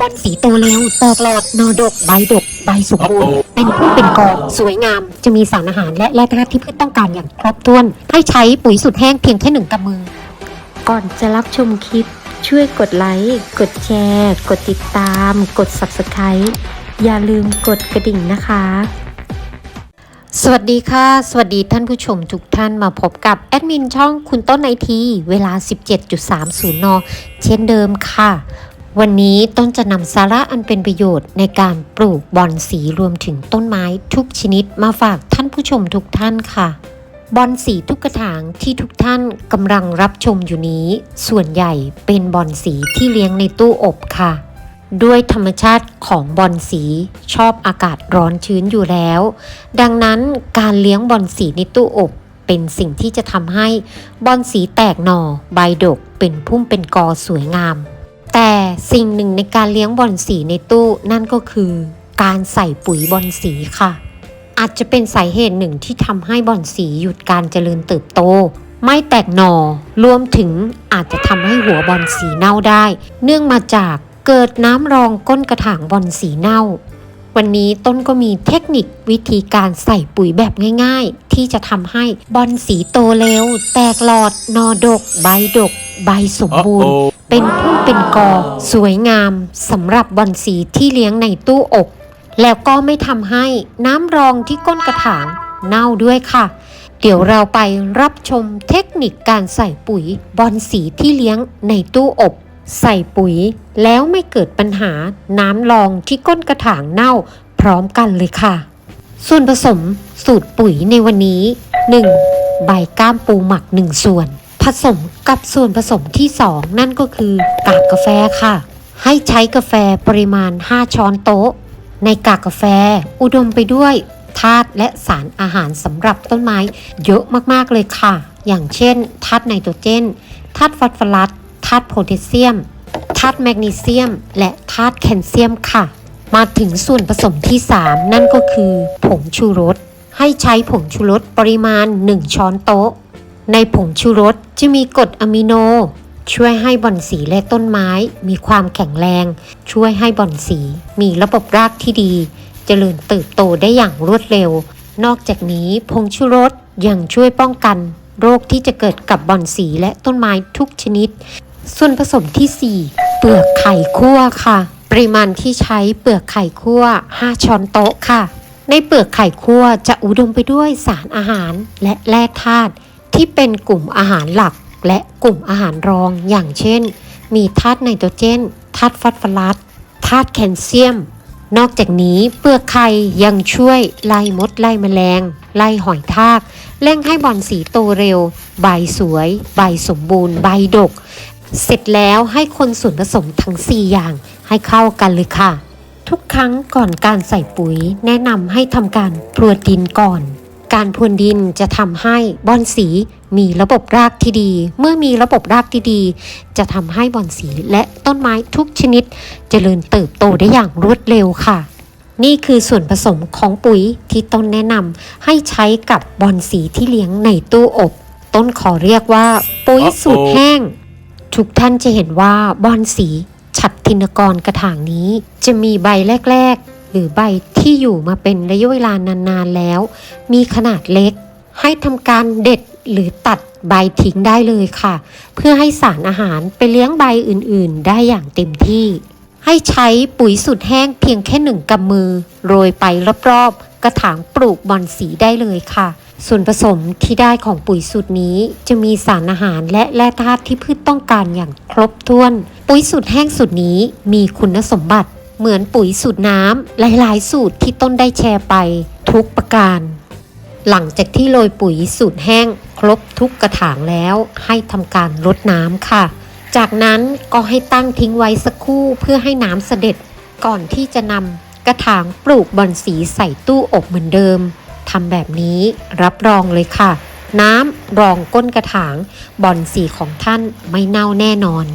บอลสีโตเร็วแตกหลอดนอดก ใบดก ใบสมบูรณ์ เป็นพุ่มเป็นกองสวยงาม จะมีสารอาหารและแร่ธาตุที่พืชต้องการอย่างครบถ้วน ให้ใช้ปุ๋ยสุดแห้งเพียงแค่หนึ่งกำมือ ก่อนจะรับชมคลิป ช่วยกดไลค์ กดแชร์ กดติดตาม กด Subscribe อย่าลืมกดกระดิ่งนะคะ สวัสดีค่ะ สวัสดีท่านผู้ชมทุกท่านมาพบกับแอดมินช่องคุณต้นไอที เวลา 17.30 น เช่นเดิมค่ะ วันนี้ต้นจะนำสาระอันเป็นประโยชน์ในการปลูกบอนสีรวมถึงต้นไม้ทุกชนิดมาฝากท่านผู้ชมทุกท่านค่ะ บอนสีทุกกระถางที่ทุกท่านกำลังรับชมอยู่นี้ ส่วนใหญ่เป็นบอนสีที่เลี้ยงในตู้อบค่ะ ด้วยธรรมชาติของบอนสีชอบอากาศร้อนชื้นอยู่แล้ว ดังนั้นการเลี้ยงบอนสีในตู้อบเป็นสิ่งที่จะทำให้บอนสีแตกหน่อใบดกเป็นพุ่มเป็นกอสวยงาม แต่สิ่งหนึ่งในการเลี้ยงบอนสีในตู้นั่นก็คือ การใส่ปุ๋ยบอนสีค่ะ อาจจะเป็นสาเหตุหนึ่งที่ทำให้บอนสีหยุดการเจริญเติบโต ไม่แตกหน่อรวมถึงอาจจะทำให้หัวบอนสีเน่าได้ เนื่องมาจากเกิดน้ำรองก้นกระถางบอนสีเน่า วันนี้ต้นก็มีเทคนิควิธีการใส่ปุ๋ยแบบง่ายๆ ที่จะทำให้บอนสีโตเร็ว แตกหลอดนอดก ใบดก ใบสมบูรณ์ เป็นพุ่มเป็นกอ สวยงามสำหรับบอนสีที่เลี้ยงในตู้อบ แล้วก็ไม่ทำให้น้ำรองที่ก้นกระถางเน่าด้วยค่ะ เดี๋ยวเราไปรับชมเทคนิคการใส่ปุ๋ยบอนสีที่เลี้ยงในตู้อบ ใส่ปุ๋ยแล้วไม่เกิดปัญหาน้ำรองที่ก้นกระถางเน่าพร้อมกันเลยค่ะ ส่วนผสมสูตรปุ๋ยในวันนี้ 1. ใบก้ามปูหมัก 1 ส่วน ผสมกับส่วนผสมที่ 2 นั่นก็คือกากกาแฟค่ะ ให้ใช้กาแฟปริมาณ 5 ช้อนโต๊ะ ในกากกาแฟอุดมไปด้วยธาตุและสารอาหารสำหรับต้นไม้เยอะมากๆเลยค่ะ อย่างเช่นธาตุไนโตรเจนธาตุฟอสฟอรัสธาตุโพแทสเซียมธาตุแมกนีเซียม และธาตุแคลเซียมค่ะ มาถึงส่วนผสมที่ 3 นั่นก็คือผงชูรสให้ใช้ผงชูรสปริมาณ 1 ช้อนโต๊ะ ในผงชูรสจะมีกรดอะมิโน ช่วยให้บอนสีและต้นไม้ มีความแข็งแรง ช่วยให้บอนสี มีระบบรากที่ดีเจริญเติบโตได้อย่างรวดเร็ว นอกจากนี้ผงชูรสยังช่วยป้องกัน โรคที่จะเกิดกับบอนสีและต้นไม้ทุกชนิด ส่วนผสมที่ 4 เปลือกไข่คั่วค่ะ ปริมาณที่ใช้เปลือกไข่คั่ว 5 ช้อนโต๊ะค่ะ ในเปลือกไข่คั่วจะอุดมไปด้วยสารอาหารและแร่ธาตุ ที่เป็นกลุ่มอาหารหลักและกลุ่มอาหารรองอย่างเช่น มีธาตุไนโตรเจนธาตุฟอสฟอรัสธาตุแคลเซียม นอกจากนี้เปลือกไข่ยังช่วยไล่มดไล่แมลง ไล่หอยทากเร่งให้บอนสีโตเร็ว ใบสวย ใบสมบูรณ์ ใบดก เสร็จแล้วให้คนส่วนผสมทั้ง 4 อย่างให้เข้ากันเลยค่ะ ทุกครั้งก่อนการใส่ปุ๋ยแนะนำให้ทำการพรวนดินก่อน การพรวนดินจะทำให้บอนสีมีระบบรากที่ดี เมื่อมีระบบรากที่ดี จะทำให้บอนสีและต้นไม้ทุกชนิดเจริญเติบโตได้อย่างรวดเร็วค่ะ นี่คือส่วนผสมของปุ๋ยที่ต้นแนะนำให้ใช้กับบอนสีที่เลี้ยงในตู้อบ ต้นขอเรียกว่า ปุ๋ยสูตรแห้ง ทุกท่านจะเห็นว่าบอนสีฉัดทินกรกระถางนี้ จะมีใบแรก ๆ หรือใบที่อยู่มาเป็นระยะเวลานานๆแล้ว มีขนาดเล็ก ให้ทำการเด็ดหรือตัดใบทิ้งได้เลยค่ะ เพื่อให้สารอาหารไปเลี้ยงใบอื่นๆ ได้อย่างเต็มที่ ให้ใช้ปุ๋ยสูตรแห้งเพียงแค่หนึ่งกำมือ โรยไปรอบๆ กระถางปลูกบอนสีได้เลยค่ะ ส่วนผสมที่ได้ของปุ๋ยสูตรนี้จะมีสารอาหารและแร่ธาตุที่พืชต้องการอย่างครบถ้วน ปุ๋ยสูตรแห้งสูตรนี้มีคุณสมบัติ เหมือนปุ๋ยสูตรน้ำหลายๆ สูตรที่ต้นได้แชร์ไปทุกประการ หลังจากที่โรยปุ๋ยสูตรแห้งครบทุกกระถางแล้วให้ทำการรดน้ำค่ะ จากนั้นก็ให้ตั้งทิ้งไว้สักครู่เพื่อให้น้ำเสด็จก่อนที่จะนำกระถางปลูกบอนสีใส่ตู้อบเหมือนเดิมทำแบบนี้รับรองเลยค่ะ น้ำรองก้นกระถางบอนสีของท่านไม่เน่าแน่นอน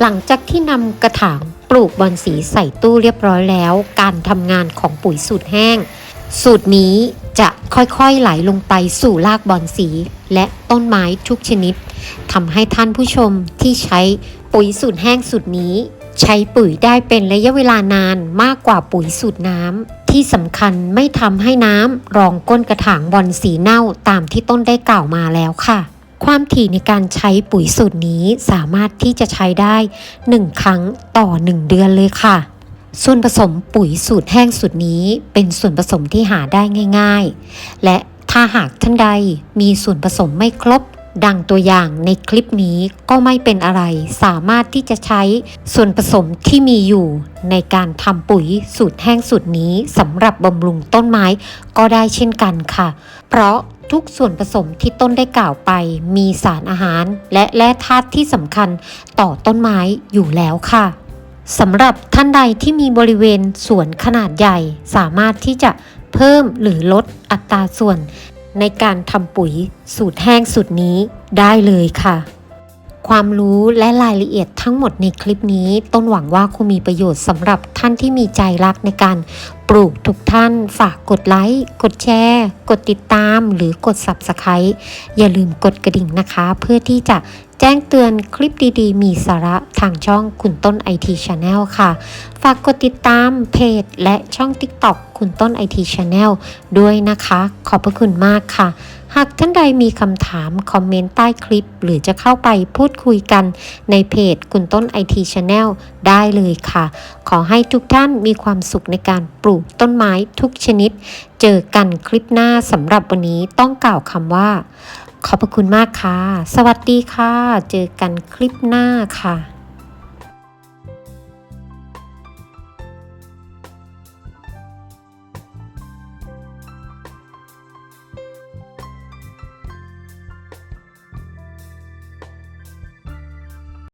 หลังจากที่นำกระถางปลูกบอนสีใส่ตู้เรียบร้อยแล้ว การทำงานของปุ๋ยสูตรแห้ง สูตรนี้จะค่อยๆไหลลงไปสู่รากบอนสี และต้นไม้ทุกชนิดทำให้ท่านผู้ชมที่ใช้ปุ๋ยสูตรแห้งสูตรนี้ ใช้ปุ๋ยได้เป็นระยะเวลานานมากกว่าปุ๋ยสูตรน้ำที่สำคัญไม่ทำให้น้ำรองก้นกระถางบอลสีเน่าตามที่ต้นได้กล่าวมาแล้วค่ะ ความถี่ในการใช้ปุ๋ยสูตรนี้สามารถที่จะใช้ได้ 1 ครั้งต่อ 1 เดือนเลยค่ะ ส่วนผสมปุ๋ยสูตรแห้งสูตรนี้เป็นส่วนผสมที่หาได้ง่าย ๆ และถ้าหากท่านใดมีส่วนผสมไม่ครบดังตัวอย่างในคลิปนี้ก็ไม่เป็นอะไร สามารถที่จะใช้ส่วนผสมที่มีอยู่ ในการทำปุ๋ยสูตรแห้งสูตรนี้สำหรับบำรุงต้นไม้ก็ได้เช่นกันค่ะ เพราะ ทุกส่วนผสมที่ต้นได้กล่าวไป มีสารอาหาร และแร่ธาตุที่สำคัญต่อต้นไม้อยู่แล้วค่ะสำหรับท่านใดที่มีบริเวณสวนขนาดใหญ่ สามารถที่จะเพิ่มหรือลดอัตราส่วน ในการทำปุ๋ยสูตรแห้งสูตรนี้ได้เลยค่ะ ความรู้และรายละเอียดทั้งหมดในคลิปนี้ ต้นหวังว่าคงมีประโยชน์สำหรับท่านที่มีใจรักในการปลูกทุกท่านฝากกดไลค์ กดแชร์ กดติดตาม หรือกด Subscribe อย่าลืมกดกระดิ่งนะคะ เพื่อที่จะ แจ้งเตือนคลิปดีๆ มีสาระทางช่องคุณต้น IT Channel ค่ะ ฝากกดติดตามเพจและช่อง TikTok คุณต้น IT Channel ด้วยนะคะ ขอบพระคุณมากค่ะ หากท่านใดมีคำถาม คอมเมนต์ใต้คลิป หรือจะเข้าไปพูดคุยกันในเพจคุณต้น IT Channel ได้เลยค่ะ ขอให้ทุกท่านมีความสุขในการปลูกต้นไม้ทุกชนิด เจอกันคลิปหน้าสำหรับวันนี้ต้องกล่าวคำว่า ขอบพระคุณมากค่ะ สวัสดีค่ะ เจอกันคลิปหน้าค่ะ